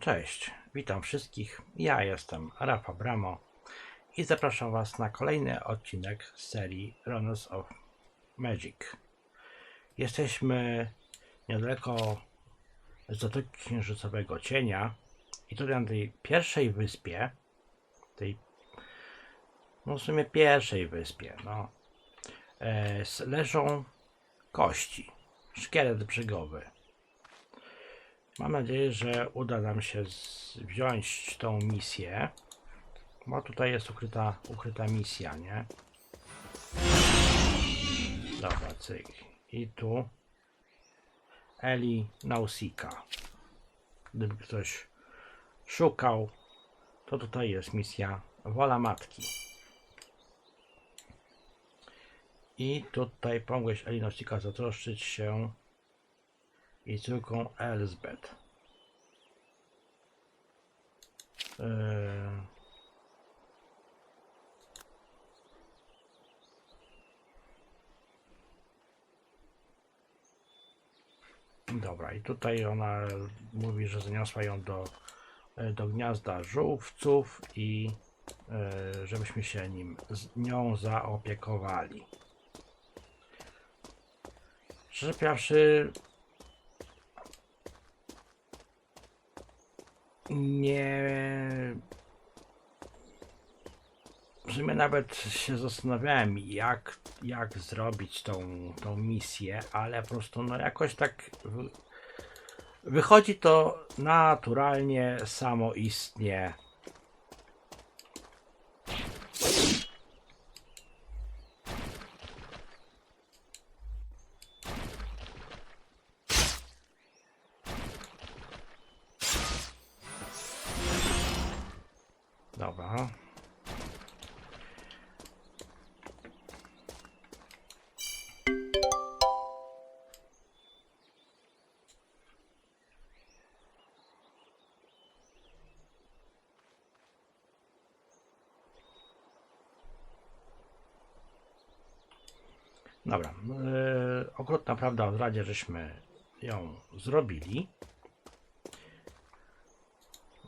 Cześć, witam wszystkich. Ja jestem Rafa Bramo i zapraszam Was na kolejny odcinek z serii Runners of Magic. Jesteśmy niedaleko Zatoki Księżycowego Cienia i tutaj na tej pierwszej wyspie, tej no w sumie pierwszej wyspie, no, e, leżą kości, szkielet brzegowy. Mam nadzieję, że uda nam się wziąć tą misję. Bo tutaj jest ukryta, ukryta misja, nie? Dobra, cyk. I tu Eli Nausika. Gdyby ktoś szukał, to tutaj jest misja Wola Matki. I tutaj pomogłeś Eli Nausika zatroszczyć się i córką Elsbeth. Eee, Dobra, i tutaj ona mówi, że zaniosła ją do, e, do gniazda żółwców i e, żebyśmy się nim, z nią zaopiekowali. Szczerze powiedziawszy, nie. W sumie nawet się zastanawiałem, jak, jak zrobić tą, tą misję, ale po prostu no jakoś tak wy- wychodzi to naturalnie, samoistnie. Zdradzie, żeśmy ją zrobili.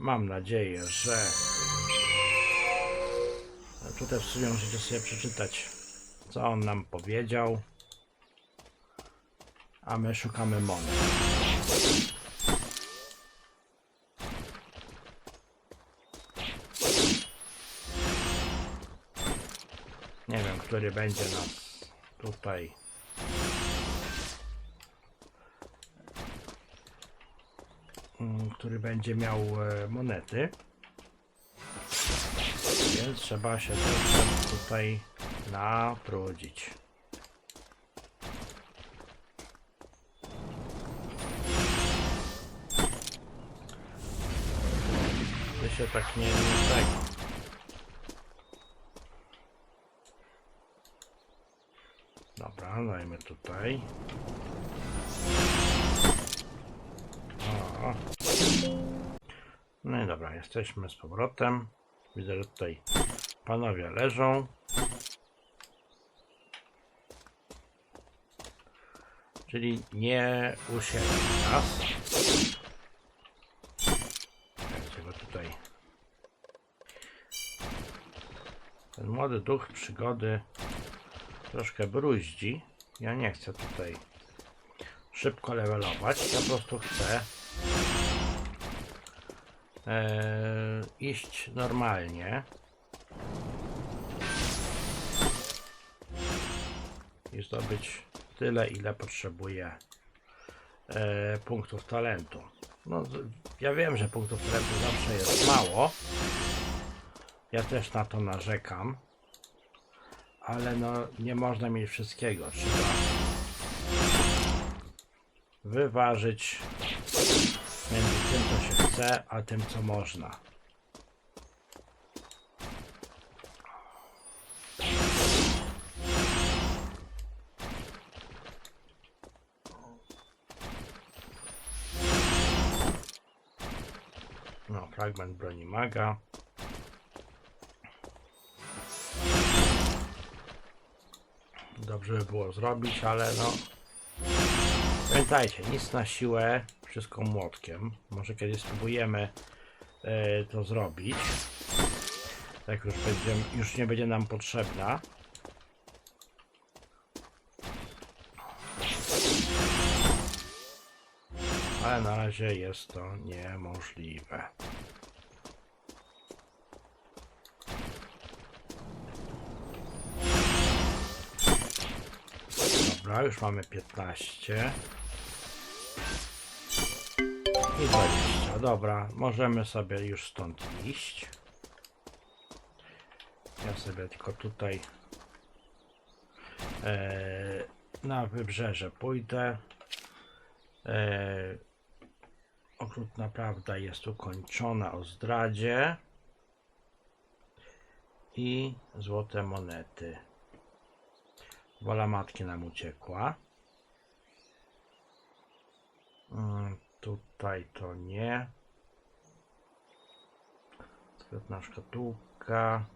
Mam nadzieję, że tutaj w sumie możecie sobie przeczytać, co on nam powiedział. A my szukamy monet. Nie wiem, który będzie nas tutaj. Który będzie miał e, monety. Więc trzeba się troszkę tutaj natrudzić. Ty się tak nie, nie. Dobra, dajmy tutaj. No i dobra, jesteśmy z powrotem. Widzę, że tutaj panowie leżą. Czyli nie usiedli nas. Tutaj ten młody duch przygody troszkę bruździ. Ja nie chcę tutaj szybko levelować. Ja po prostu chcę iść normalnie. I zdobyć tyle, ile potrzebuję e, punktów talentu. No, ja wiem, że punktów talentu zawsze jest mało. Ja też na to narzekam. Ale no, nie można mieć wszystkiego. Trzeba wyważyć między tym, co się chce, a tym, co można. No, fragment broni maga. Dobrze by było zrobić, ale no. Pamiętajcie, nic na siłę, wszystko młotkiem. Może kiedyś spróbujemy e, to zrobić. Jak już, będziemy, już nie będzie nam potrzebna. Ale na razie jest to niemożliwe. Dobra, już mamy 15. I 20. Dobra, możemy sobie już stąd iść. Ja sobie tylko tutaj e, na wybrzeże pójdę. E, okrutna prawda jest ukończona o zdradzie. I złote monety. Wola matki nam uciekła. Tutaj to nie. Sklepna szkatułka.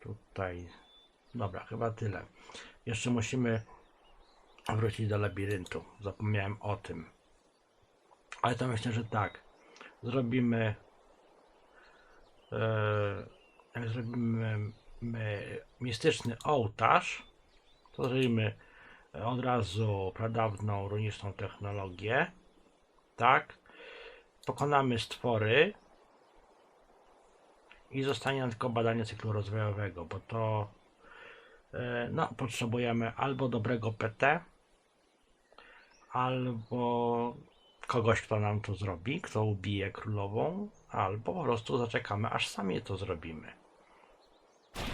Tutaj. Dobra, chyba tyle. Jeszcze musimy wrócić do labiryntu. Zapomniałem o tym. Ale to myślę, że tak. Zrobimy. E, jak zrobimy my, mistyczny ołtarz, to zrobimy od razu pradawną runiczną technologię. Tak. Pokonamy stwory. I zostanie nam tylko badanie cyklu rozwojowego, bo to e, no, potrzebujemy albo dobrego PT, albo kogoś, kto nam to zrobi, kto ubije królową, albo po prostu zaczekamy, aż sami to zrobimy.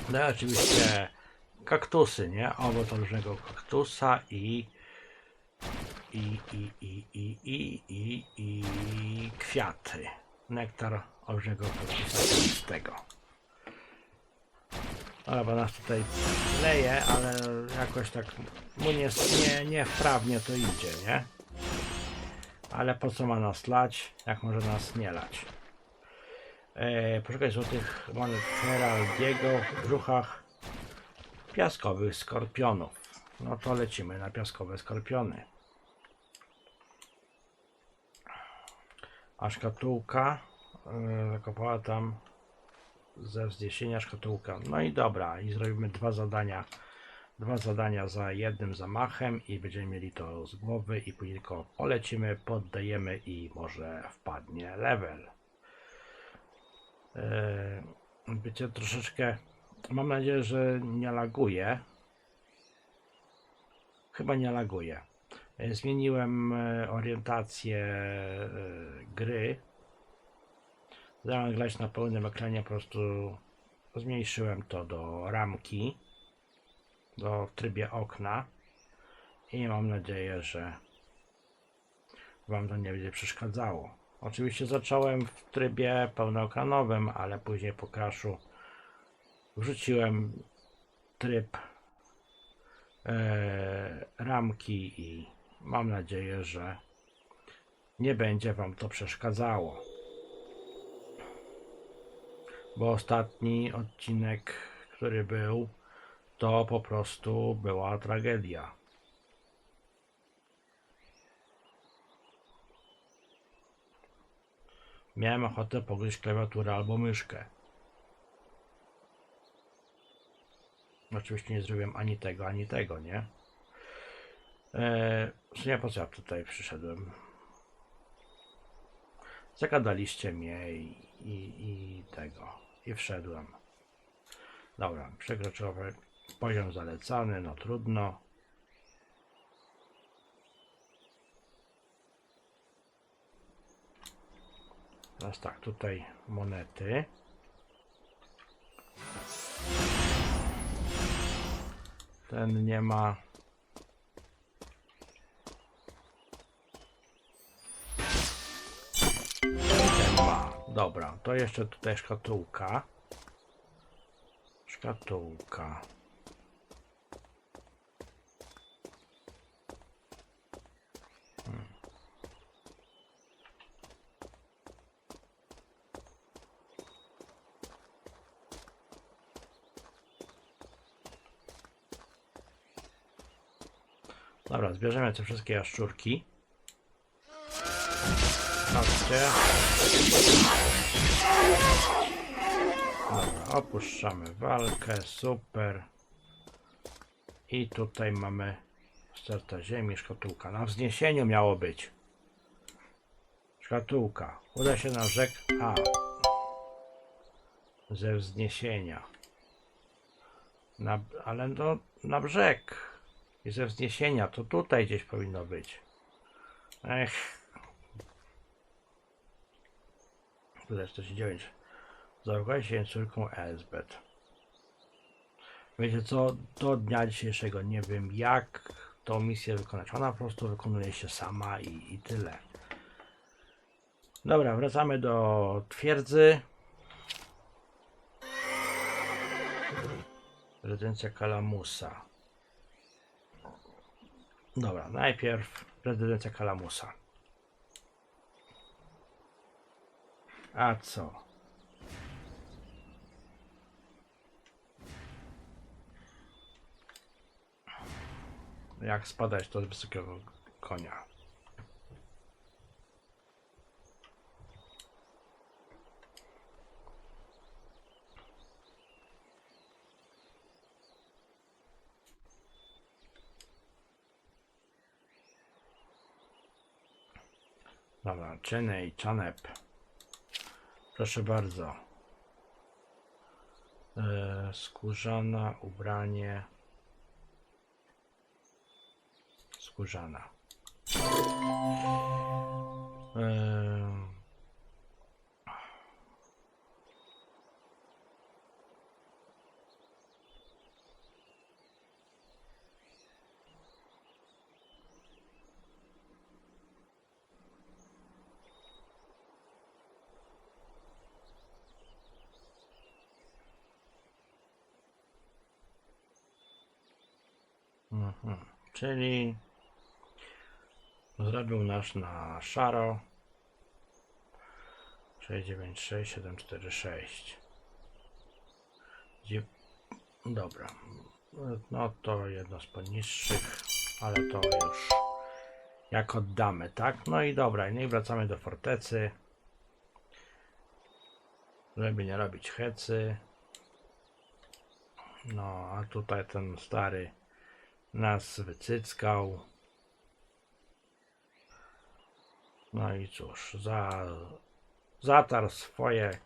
No i oczywiście kaktusy, nie? Owoc olbrzymiego kaktusa i i, i, i, i, i, i, i kwiaty. Nektar z tego. Ale bo nas tutaj leje, ale jakoś tak mu nie, nie, nie wprawnie to idzie, nie? Ale po co ma nas lać, jak może nas nie lać? E, poszukać złotych monet Heraldiego w brzuchach piaskowych skorpionów. No to lecimy na piaskowe skorpiony. A szkatułka e, zakopała tam ze wzniesienia szkatułka. No i dobra, i zrobimy dwa zadania. Dwa zadania za jednym zamachem i będziemy mieli to z głowy i później tylko polecimy, poddajemy i może wpadnie level. Eee, Wiecie, troszeczkę mam nadzieję, że nie laguje. Chyba nie laguje. E, Zmieniłem e, orientację e, gry. Zamiast grać na pełnym ekranie, po prostu zmniejszyłem to do ramki, do w trybie okna i mam nadzieję, że Wam to nie będzie przeszkadzało. Oczywiście zacząłem w trybie pełnoekranowym, ale później po crashu wrzuciłem tryb e, ramki i mam nadzieję, że nie będzie Wam to przeszkadzało. Bo ostatni odcinek, który był, to po prostu była tragedia. Miałem ochotę pogryźć klawiaturę albo myszkę. Oczywiście nie zrobiłem ani tego, ani tego, nie? Eee, w po co ja tutaj przyszedłem? Zagadaliście mnie i, i, i tego. I wszedłem. Dobra, przekroczyłem poziom zalecany, no trudno. Teraz tak, tutaj monety. Ten nie ma. Dobra, to jeszcze tutaj szkatułka. Szkatułka. Dobra, zbierzemy te wszystkie jaszczurki. Chodźcie. Dobra, opuszczamy walkę, super. I tutaj mamy sterta ziemi, szkatułka. Na wzniesieniu miało być. Szkatułka. Uda się na rzek. A. Ze wzniesienia. Na, ale no, na brzeg. I ze wzniesienia. To tutaj gdzieś powinno być. Ech. 49. Zaufaj się córką Elsbeth. Wiecie co, do dnia dzisiejszego nie wiem jak tą misję wykonać. Ona po prostu wykonuje się sama i, i tyle. Dobra, wracamy do twierdzy. Rezydencja Kalamusa. Dobra, najpierw rezydencja Kalamusa. A co? Jak spadać to z wysokiego konia? Dobra, Czenej, Czanep. Proszę bardzo. E, skórzana, ubranie. Skórzana. E, Czyli zrobił nasz na szaro. 696 746 Gdzie... dobra. No to jedno z poniższych ale to już jak oddamy tak? No i dobra niech wracamy do fortecy. Żeby nie robić hecy. No a tutaj ten stary nas wycyckał No i cóż, za, zatarł swoje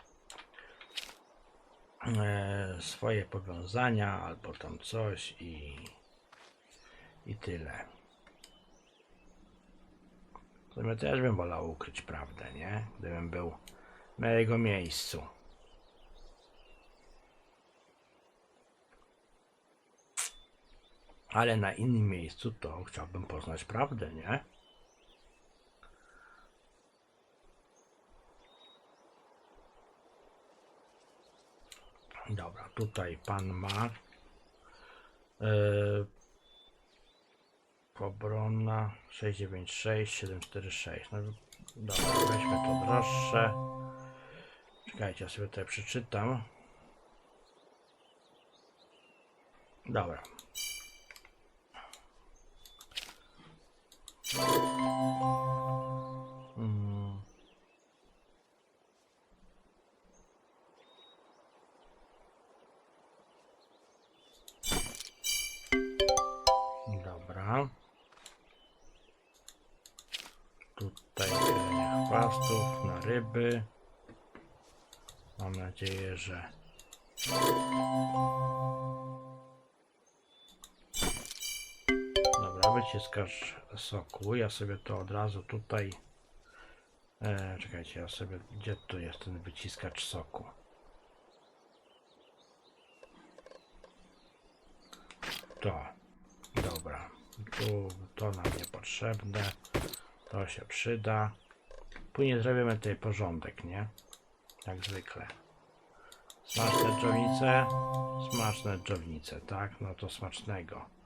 e, swoje powiązania albo tam coś i i tyle. W sumie też bym wolał ukryć prawdę, nie? Gdybym był na jego miejscu. Ale na innym miejscu to chciałbym poznać prawdę, nie? Dobra, tutaj pan ma yy, Pobronna 696 746. No dobra, weźmy to droższe. Czekajcie, ja sobie tutaj przeczytam. Dobra. Dobra. Tutaj dzielenie chwastów na ryby. Mam nadzieję, że. Dobra, wyciskasz soku. Ja sobie to od razu tutaj. E, czekajcie, ja sobie. Gdzie tu jest ten wyciskacz soku? To. Dobra. Tu to nam niepotrzebne. To się przyda. Później zrobimy tutaj porządek, nie? Jak zwykle. Smaczne dżownice. Smaczne dżownice, tak? No to smacznego.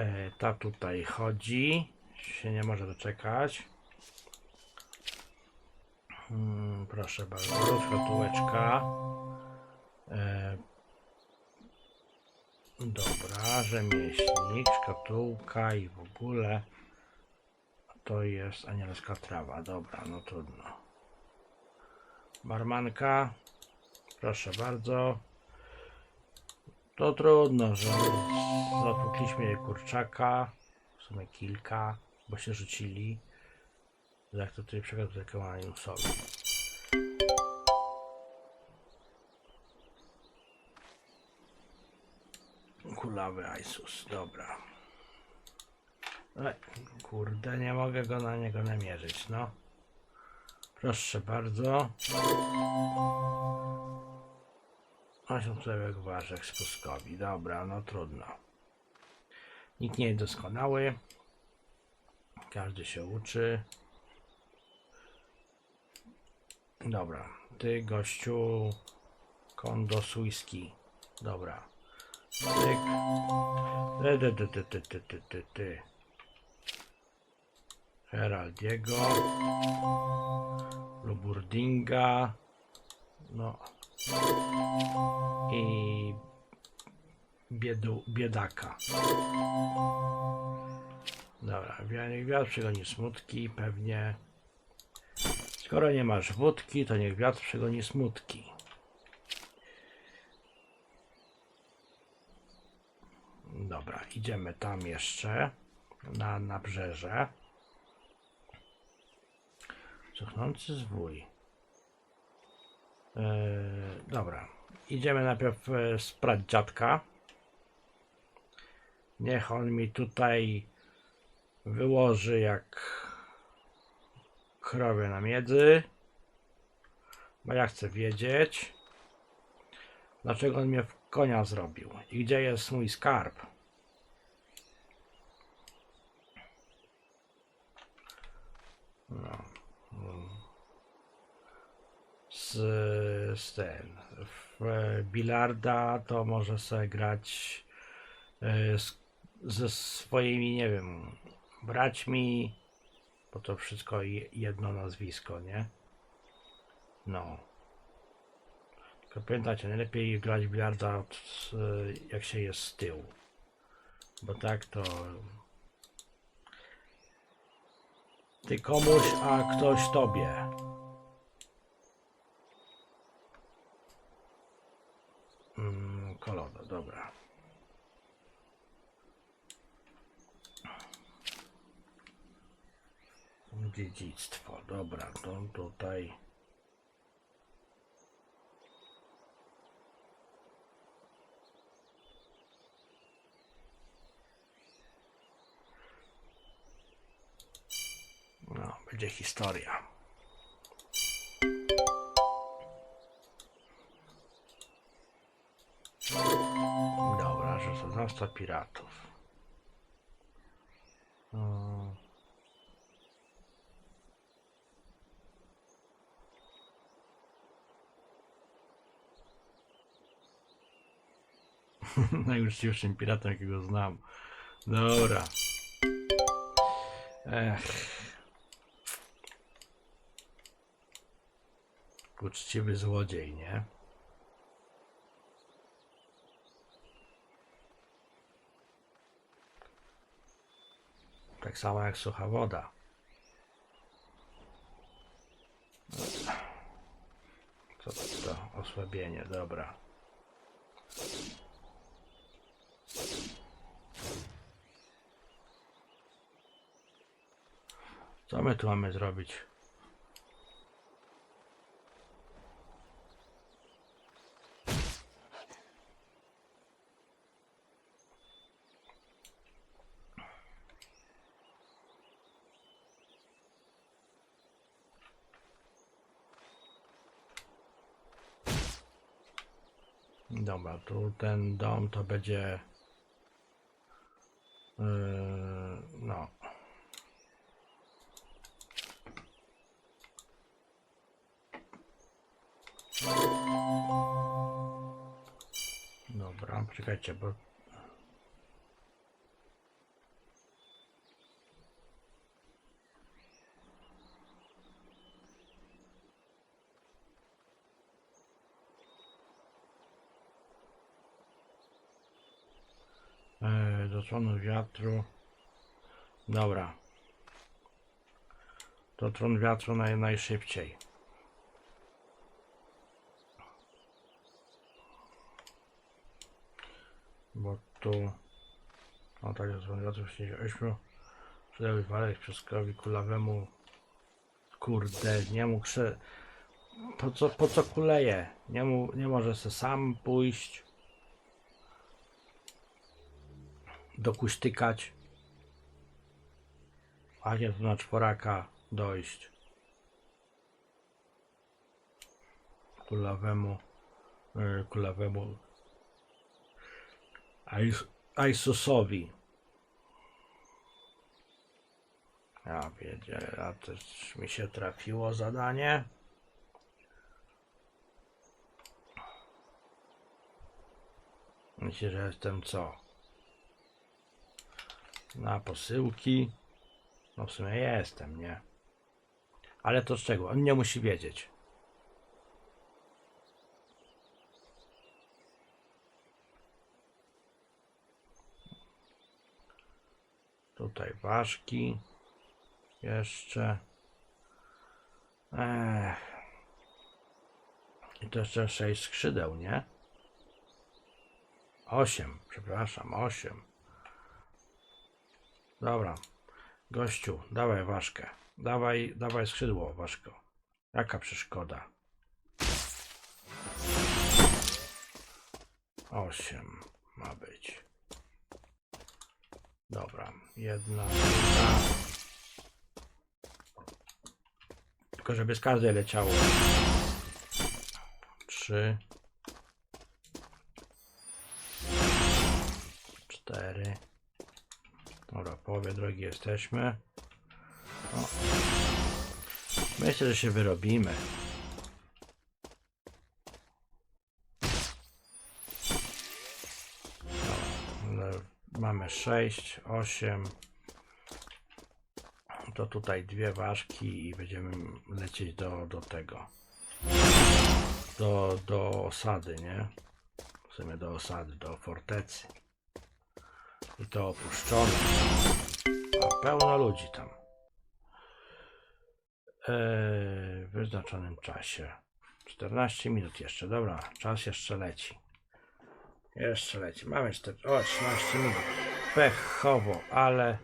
E, ta tutaj chodzi. Się nie może doczekać. Mm, proszę bardzo. Światłeczka. E, Dobra, rzemieślnik, szkatułka i w ogóle. To jest anielska trawa. Dobra, no trudno. Barmanka, proszę bardzo. To trudno, że zatłukliśmy kurczaka. W sumie kilka, bo się rzucili. Jak to tutaj przekazać takiemu Animusowi. Kulawy Isus, dobra. Ej, kurde, nie mogę go na niego namierzyć, no. Proszę bardzo. 8 całek ważek spuskowi. Dobra, no trudno. Nikt nie jest doskonały. Każdy się uczy. Dobra, ty gościu kondo suiski. Dobra. Ty, ty, ty, ty, ty, ty, ty, ty, ty. Heraldiego. Luburdinga. No. I biedu, biedaka. Dobra, wiatr przegoni smutki, pewnie. Skoro nie masz wódki, to niech wiatr przegoni smutki. Dobra, idziemy tam jeszcze na nabrzeże. Cuchnący zwój. Eee, dobra, idziemy najpierw e, sprać dziadka. Niech on mi tutaj wyłoży jak krowie na miedzy. Bo ja chcę wiedzieć, dlaczego on mnie w konia zrobił i gdzie jest mój skarb. No. Z, z ten. W bilarda to może sobie grać e, z, ze swoimi, nie wiem, braćmi, bo to wszystko je- jedno nazwisko, nie? No. Tylko pamiętajcie, najlepiej grać bilarda e, jak się jest z tyłu. Bo tak to ty komuś, a ktoś tobie. Mm, kolono, dobra. Dziedzictwo, dobra, to tutaj. No, będzie historia. Dobra, że to został piratów. Mm. Najuczciwszym piratem, jakiego znam. Dobra. Ech. Uczciwy złodziej, nie? Tak samo jak sucha woda. Co to, to osłabienie, dobra. Co my tu mamy zrobić? Dobra, tu ten dom to będzie. Yy, czekajcie, bo. zasłonu wiatru. Dobra. To tron wiatru naj, najszybciej. Bo tu... O tak, wiatru w sensie 8. Przydały walek pieskowi kulawemu. Kurde, nie mógł się... Po co, po co kuleje? Nie, mu, nie może se sam pójść. Dokuśtykać. A nie tu na czworaka dojść. Kulawemu. Yy, kulawemu. Aisusowi. Ja wiedziałem, a też mi się trafiło zadanie. Myślę, że jestem co? Na posyłki. No w sumie jestem, nie? Ale to z czego? On nie musi wiedzieć. Tutaj ważki. Jeszcze. Ech. I to jeszcze sześć skrzydeł, nie? Osiem, przepraszam, osiem. Dobra. Gościu, dawaj ważkę. Dawaj, dawaj skrzydło, ważko. Jaka przeszkoda? Osiem ma być. Dobra, jedna. Tylko żeby z każdej leciało. Trzy. Cztery. Dobra, połowie drogi jesteśmy. O. Myślę, że się wyrobimy. Ale mamy 6, 8. To tutaj dwie ważki i będziemy lecieć do, do tego. Do, do osady, nie? W sumie do osady, do fortecy. I to opuszczone. A pełno ludzi tam. Eee, w wyznaczonym czasie. 14 minut jeszcze. Dobra, czas jeszcze leci. Jeszcze leci. Mamy 4, o, 13 minut. Pechowo, ale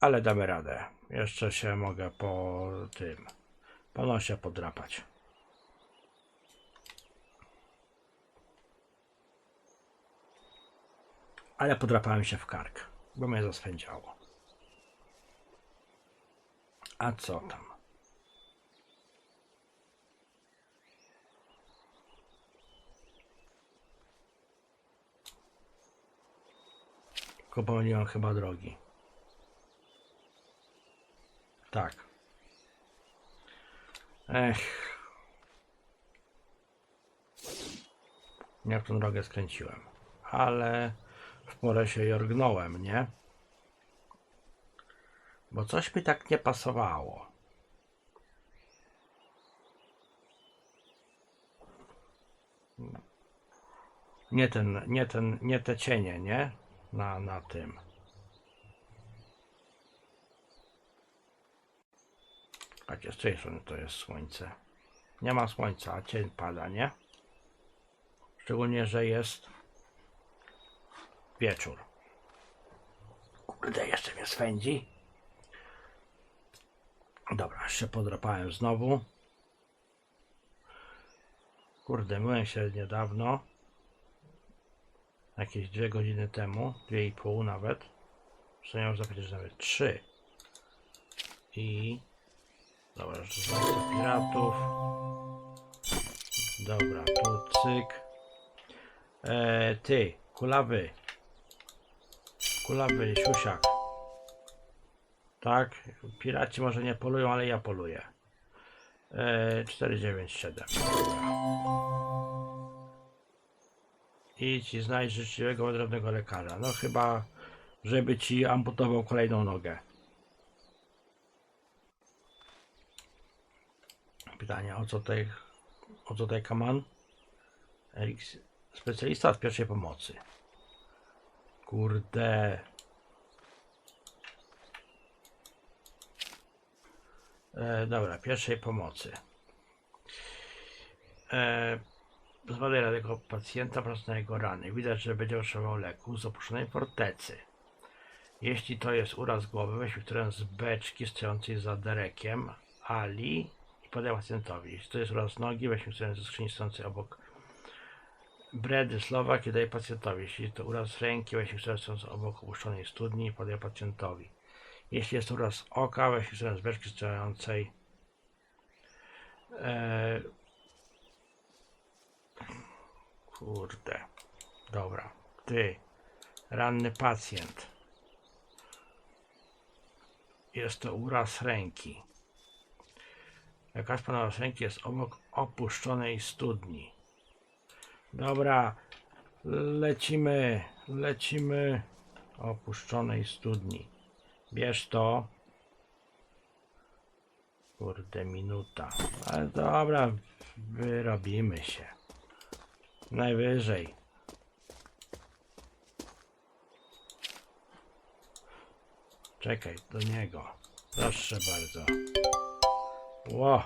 ale damy radę. Jeszcze się mogę po tym po nosie podrapać. Ale podrapałem się w kark, bo mnie zaswędziało. A co tam? Tylko chyba drogi. Tak. Ech. W tą drogę skręciłem. Ale w porę się jorgnąłem, nie? Bo coś mi tak nie pasowało. Nie ten, nie ten, nie te cienie, nie? Na, na tym. A z tej strony to jest słońce. Nie ma słońca, a cień pada, nie? Szczególnie, że jest wieczór. Kurde, jeszcze mnie swędzi. Dobra, jeszcze podrapałem znowu. Kurde, myłem się niedawno. Jakieś dwie godziny temu. Dwie i pół nawet. W sumie można powiedzieć, że nawet trzy. I... Dobra, zrzucam piratów. Dobra, tu cyk. E, ty, kulawy. Kulawy, siusiak. Tak, piraci może nie polują, ale ja poluję. E, 497. Idź i znajdź życzliwego, odrębnego lekarza. No chyba, żeby ci amputował kolejną nogę. Pytanie, o co tutaj, o co tutaj kaman? Erik, specjalista od pierwszej pomocy. Kurde. E, dobra, pierwszej pomocy. E, Zbadaj tego pacjenta wraz na jego rany. Widać, że będzie potrzebował leku z opuszczonej fortecy. Jeśli to jest uraz głowy, weźmy którą z beczki stojącej za derekiem Ali i podaj pacjentowi. Jeśli to jest uraz nogi, weźmy którą ze skrzyni stojącej obok Bredy Słowak i daj pacjentowi. Jeśli to uraz ręki, weźmy którą stojącą obok opuszczonej studni i podaj pacjentowi. Jeśli jest uraz oka, weźmy którą z beczki stojącej e, Kurde. Dobra. Ty. Ranny pacjent. Jest to uraz ręki. Jakaś pana ręki jest obok opuszczonej studni. Dobra. Lecimy. Lecimy. Opuszczonej studni. Bierz to. Kurde, minuta. Ale dobra, wyrobimy się. Najwyżej. Czekaj, do niego. Proszę bardzo. Ło,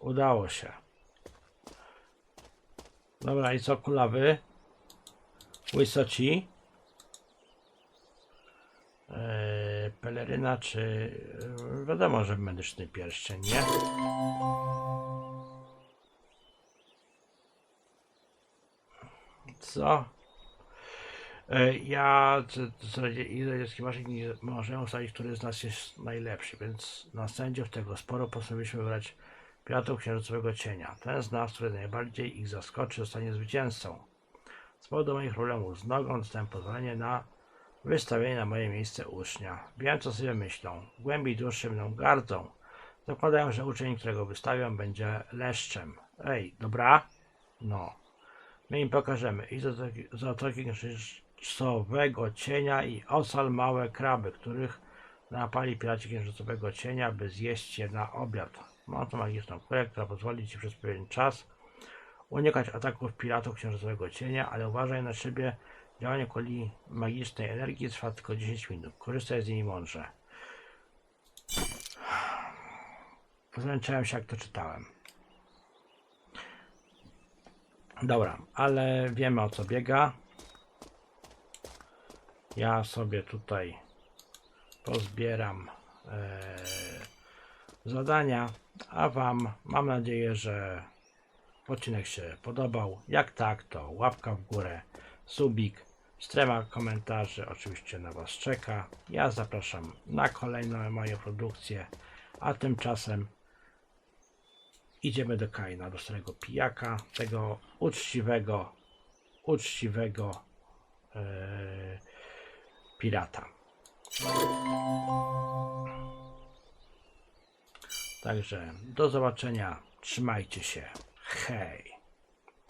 udało się. Dobra, i co kulawy? Łysoci? Eee, peleryna czy... Wiadomo, że medyczny pierścień, nie? Co? E, Ja ile jest maszyn nie możemy ustalić, który z nas jest najlepszy, więc na sędziów tego sporu postanowiliśmy wybrać piratów księżycowego cienia. Ten z nas, który najbardziej ich zaskoczy, zostanie zwycięzcą. Z powodu moich problemów z nogą dostałem pozwolenie na wystawienie na moje miejsce ucznia. Wiem, co sobie myślą. W głębi mną gardzą. Zakładają, że uczeń, którego wystawiam, będzie leszczem. Ej, dobra? No. My im pokażemy i zatoki, zatoki księżycowego cienia i osal małe kraby, których napali piraci księżycowego cienia, by zjeść je na obiad. Mam tu magiczną kulę, która pozwoli ci przez pewien czas unikać ataków piratów księżycowego cienia, ale uważaj na siebie. Działanie kuli magicznej energii trwa tylko 10 minut. Korzystaj z niej mądrze. Zmęczyłem się jak to czytałem. Dobra, ale wiemy o co biega. Ja sobie tutaj pozbieram e, zadania, a Wam mam nadzieję, że odcinek się podobał. Jak tak, to łapka w górę, subik, strefa komentarzy oczywiście na Was czeka. Ja zapraszam na kolejne moje produkcje, a tymczasem idziemy do Kaina, do starego pijaka, tego uczciwego, uczciwego e, pirata. Także do zobaczenia, trzymajcie się, hej!